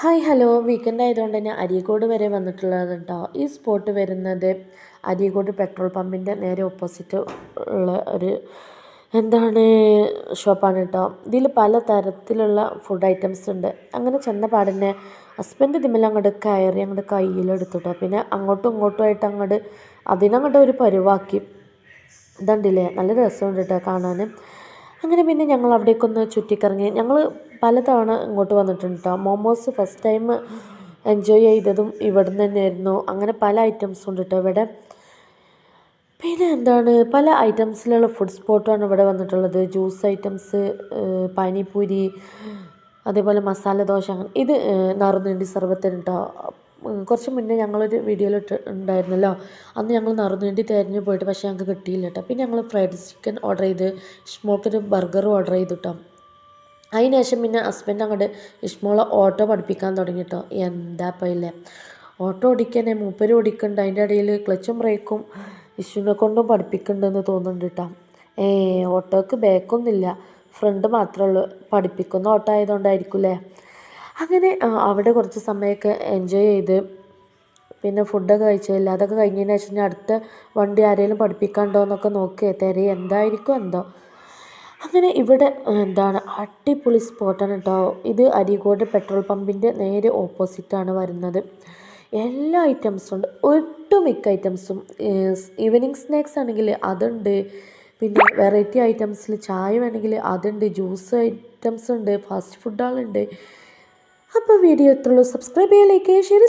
Hi hello. Weekend ആയതുകൊണ്ട് തന്നെ അരീക്കോട് വരെ വന്നിട്ടുള്ളത് കേട്ടോ ഈ സ്പോട്ട് വരുന്നത് അരീക്കോട് പെട്രോൾ പമ്പിന്റെ നേരെ ഓപ്പോസിറ്റ് ഉള്ള ഒരു എന്താണ് ഷോപ്പാണ് കേട്ടോ ഇതിൽ പല തരത്തിലുള്ള ഫുഡ് ഐറ്റംസ് ഉണ്ട്. അങ്ങനെ ചെന്ന പാടന്നെ ഹസ്ബൻഡ് തിമ്മിൽ അങ്ങോട്ട് കയറി അങ്ങോട്ട് കയ്യിലെടുത്തു കേട്ടോ പിന്നെ അങ്ങോട്ടും ഇങ്ങോട്ടും ആയിട്ട് അങ്ങോട്ട് അതിനങ്ങോട്ട് ഒരു പരുവാക്കി. ഇതുണ്ടില്ലേ? നല്ല രസമുണ്ട് കേട്ടോ കാണാൻ. അങ്ങനെ പിന്നെ ഞങ്ങൾ അവിടേക്കൊന്ന് ചുറ്റിക്കറങ്ങി. ഞങ്ങൾ പലതവണ ഇങ്ങോട്ട് വന്നിട്ടുണ്ട് കേട്ടോ മോമോസ് ഫസ്റ്റ് ടൈം എൻജോയ് ചെയ്തതും ഇവിടെ നിന്ന് തന്നെയായിരുന്നു. അങ്ങനെ പല ഐറ്റംസും ഉണ്ട് കേട്ടോ ഇവിടെ. പിന്നെ എന്താണ്? പല ഐറ്റംസിലുള്ള ഫുഡ് സ്പോട്ടാണ് ഇവിടെ വന്നിട്ടുള്ളത്. ജ്യൂസ് ഐറ്റംസ് പാനിപ്പൂരി അതേപോലെ മസാല ദോശ അങ്ങനെ ഇത് നറുനീണ്ടി സർബത്തിന് കേട്ടോ കുറച്ച് മുന്നേ ഞങ്ങളൊരു വീഡിയോയിൽ ഇട്ട് ഉണ്ടായിരുന്നല്ലോ. അന്ന് ഞങ്ങൾ നറുനീണ്ടി തിരഞ്ഞു പോയിട്ട് പക്ഷേ ഞങ്ങൾക്ക് കിട്ടിയില്ല കേട്ടോ പിന്നെ ഞങ്ങൾ ഫ്രൈഡ് ചിക്കൻ ഓർഡർ ചെയ്ത് ഇഷ്മോൾക്കൊരു ബർഗറും ഓർഡർ ചെയ്തു കേട്ടോ അതിന് ശേഷം പിന്നെ ഹസ്ബൻഡ് അങ്ങോട്ട് ഇഷ്മോളെ ഓട്ടോ പഠിപ്പിക്കാൻ തുടങ്ങി കേട്ടോ എന്താ ഇപ്പം ഇല്ലേ ഓട്ടോ ഓടിക്കാനെ മൂപ്പര് ഓടിക്കുന്നുണ്ട് അതിന്റെ ഇടയിൽ ക്ലച്ചും ബ്രേക്കും ഇഷ്യൂനെ കൊണ്ടും പഠിപ്പിക്കുന്നുണ്ടെന്ന് തോന്നുന്നുണ്ട് കേട്ടോ ഏ ഓട്ടോക്ക് ബാക്കൊന്നുമില്ല ഫ്രണ്ട് മാത്രമേ ഉള്ളൂ. പഠിപ്പിക്കുന്ന ഓട്ടോ ആയതുകൊണ്ടായിരിക്കും അല്ലേ അങ്ങനെ അവിടെ കുറച്ച് സമയമൊക്കെ എൻജോയ് ചെയ്ത് പിന്നെ ഫുഡൊക്കെ കഴിച്ചില്ല അതൊക്കെ കഴിഞ്ഞതിന് ശേഷം ഞാൻ അടുത്ത വണ്ടി ആരെങ്കിലും പഠിപ്പിക്കാണ്ടോ എന്നൊക്കെ നോക്കിയേ തെരേ എന്തായിരിക്കും എന്തോ. അങ്ങനെ ഇവിടെ എന്താണ് അടിപൊളി സ്പോട്ടാണ് കേട്ടോ ഇത് അരീക്കോട് പെട്രോൾ പമ്പിന്റെ നേരെ ഓപ്പോസിറ്റാണ് വരുന്നത്. എല്ലാ ഐറ്റംസും ഉണ്ട്. ഒട്ടുമിക്ക ഐറ്റംസും ഈവനിങ് സ്നാക്സ് ആണെങ്കിൽ അതുണ്ട്. പിന്നെ വെറൈറ്റി ഐറ്റംസിൽ ചായ വേണമെങ്കിൽ അതുണ്ട്. ജ്യൂസ് ഐറ്റംസ് ഉണ്ട്. ഫാസ്റ്റ് ഫുഡുകളുണ്ട് അപ്പോൾ വീഡിയോ എത്തുള്ളൂ സബ്സ്ക്രൈബ് ചെയ്യാൻ ലൈക്ക് ചെയ്യുക